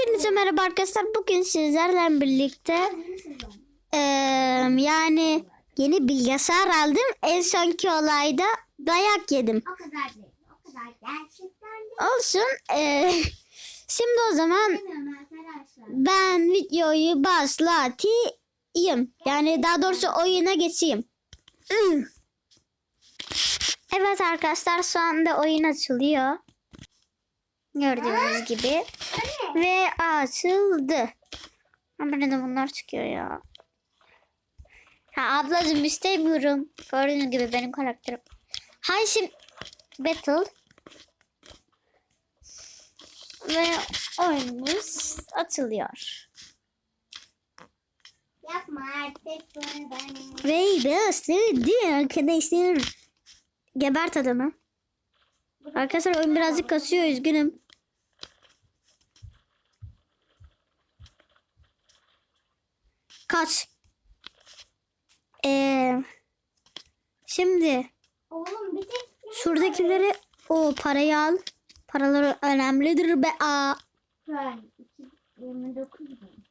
Hepinize merhaba arkadaşlar. Bugün sizlerle birlikte eee, yani yeni bilgisayar aldım. En sonki olayda dayak yedim. O kadar değil. O kadar gerçekten değil. Olsun. eee, şimdi o zaman ben videoyu başlatayım. Yani daha doğrusu oyuna geçeyim. Evet arkadaşlar şu anda oyun açılıyor. Gördüğünüz gibi. Ve açıldı. Ama neden bunlar çıkıyor ya? Ha ablacığım istemiyorum. Gördüğünüz gibi benim karakterim. Hay şimdi battle. Ve oyunumuz açılıyor. Yapma artık bunu bana. Ve başladı arkadaşlar. Gebert adamı. Arkadaşlar oyun birazcık kasıyor üzgünüm. Kaç. Ee, şimdi Oğlum bir tek şuradakileri o parayı al. Paraları önemlidir be. Aa. ben 29 bin.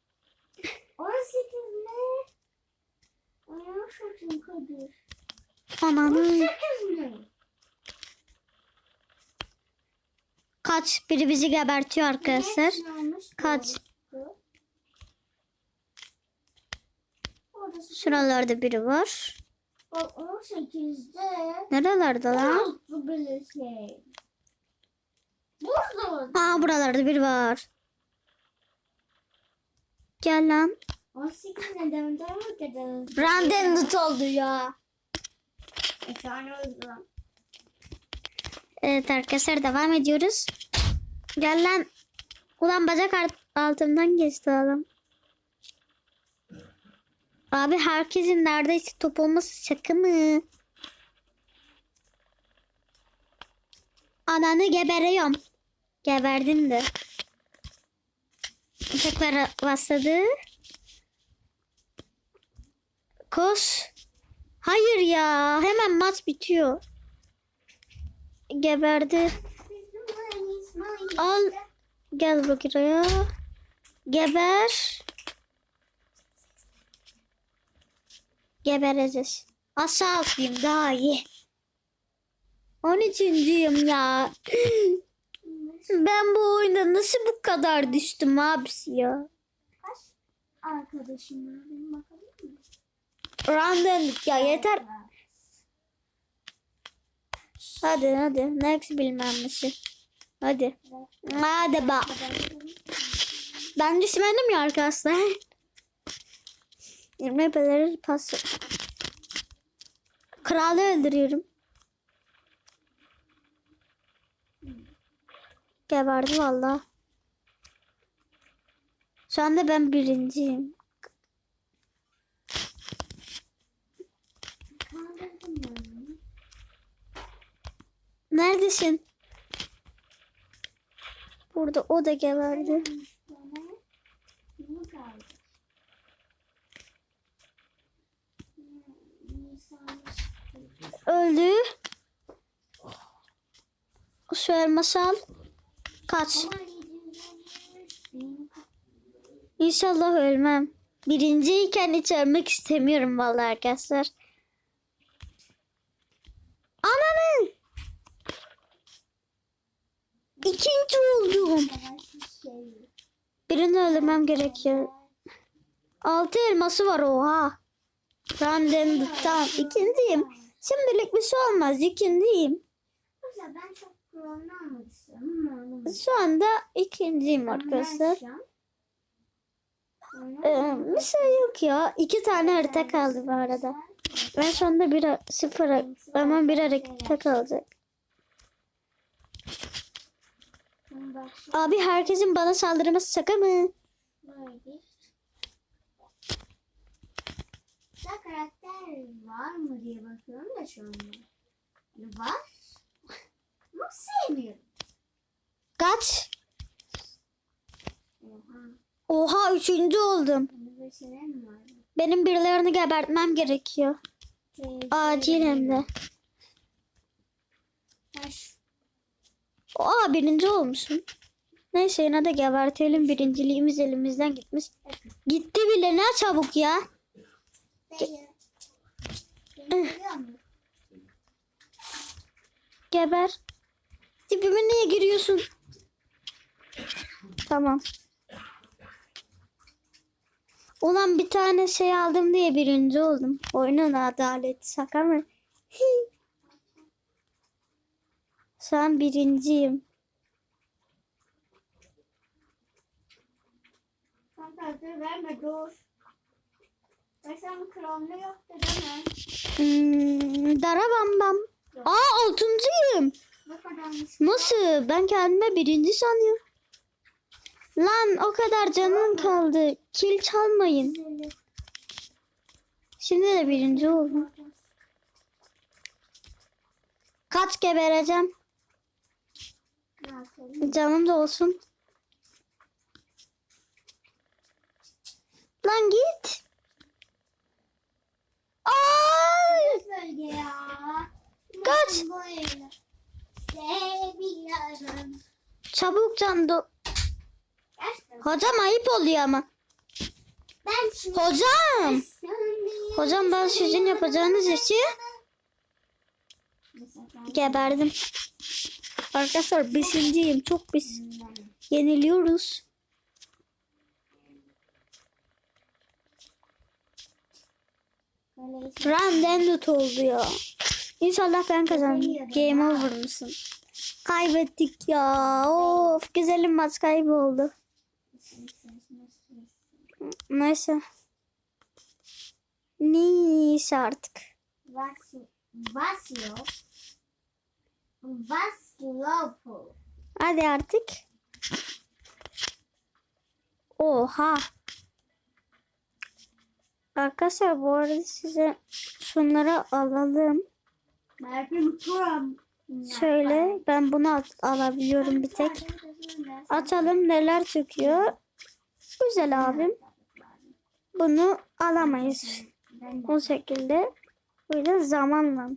18 ne? Kadir. Ananı. 18 ne? Kaç. Biri bizi gebertiyor arkadaşlar. Kaç. Şuralarda biri var. o 18'de. Nerelerde lan? Oldu böyle şey. Burada oldu. Aa buralarda biri var. Gel lan. 18 neden de mı kadar? Random oldu ya. Bir tane oldu. Evet arkadaşlar devam ediyoruz. Gel lan. Ulan bacak altımdan geçti adam. Abi herkesin neredeyse top olması şaka mı? Ananı geberiyorum. Geberdin de. Tekrar başladı. Koş. Hayır ya. Hemen maç bitiyor. Geberdi. Al. Gel buraya. Geber. Gebereceğiz. Aşağı atlayayım daha iyi. 13.yim ya. Ben bu oyunda nasıl bu kadar düştüm abisi ya? Kaç arkadaşım var benim bakalım mı? Random ya yeter. Hadi hadi. Next bilmem nesi. Hadi. Hadi bak. Ben düşmedim ya arkadaşlar. 20 beleri pas. Kralı öldürüyorum. Geberdi valla. Şu anda ben birinciyim. Neredesin? Burada o da geberdi. Bana ne kaldı? Nisan Öldü. Şu elması al. Kaç. İnşallah ölmem. Birinciyken hiç ölmek istemiyorum vallahi arkadaşlar. Ananı. İkinci oldum. Birini öldürmem gerekiyor. Altı elması var oha. Random tamam ikinciyim. Şimdilik bir şey olmaz ikinciyim. Ben çok almak istiyorum ama. Şu anda ikinciyim arkadaşlar. Ee, bir şey yok ya. İki tane harita kaldı bu arada. Ben şu anda bir sıfır hemen bir harita kalacak. Abi herkesin bana saldırması şaka mı? Güzel karakter var mı diye bakıyorum da şu anda. Yani Var. Ama sevmiyorum. Kaç? Oha. Oha üçüncü oldum. Benim birilerini gebertmem gerekiyor. Acil hem de. Aa birinci olmuşum. Neyse yine de gebertelim. Birinciliğimiz elimizden gitmiş. Gitti bile ne çabuk ya. Musun? Geber. Dibime niye giriyorsun? Tamam. Ulan bir tane şey aldım diye birinci oldum. Oyunun adaleti şaka mı? Şu birinciyim. Kanka verme. Yoktu değil mi? Hmm, dara bam bam. Aa altıncıyım. Kadarmış. Nasıl? Ben kendime birinci sanıyorum. Lan o kadar canım kaldı. Kil çalmayın. Şimdi de birinci oldum. Kaç gebereceğim? Canım da olsun. Lan git. Ay! Ya. Kaç. Seviyorum. Çabuk can do-. Hocam ayıp oluyor ama. Ben Hocam. Hocam ben sizin yapacağınız işi geberdim. Arkadaşlar beşinciyim. Çok biz yeniliyoruz. Random oldu ya. İnşallah ben kazandım. Game over mısın? Kaybettik ya. Of güzelim maç kayboldu. Neyse. Neyse artık. Vasio. Vaslopo. Hadi artık. Oha. Arkadaşlar bu arada size şunları alalım. Şöyle ben bunu al- alabiliyorum bir tek. Açalım neler çıkıyor. Güzel abim. Bunu alamayız. O şekilde. Yüzden zamanla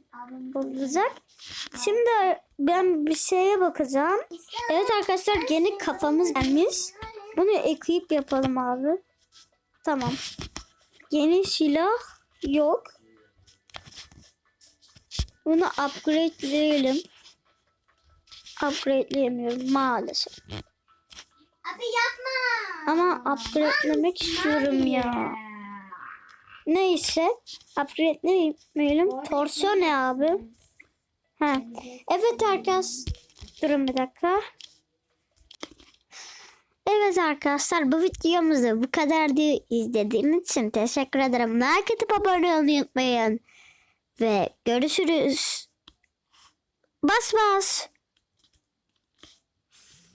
olacak. Şimdi ben bir şeye bakacağım. Evet arkadaşlar yeni kafamız gelmiş. Bunu ekleyip yapalım abi. Tamam. Yeni silah yok. Bunu upgrade'leyelim. Upgrade'leyemiyorum maalesef. Abi yapma. Ama upgrade'lemek istiyorum ya. Neyse. Upgrade'leyemeyelim. Torsiyon ne abi? Ha. Evet arkadaşlar. Durun bir dakika. Evet arkadaşlar bu videomuzu bu kadar diye izlediğiniz için teşekkür ederim. Like atıp abone olmayı unutmayın. Ve görüşürüz. Bas bas.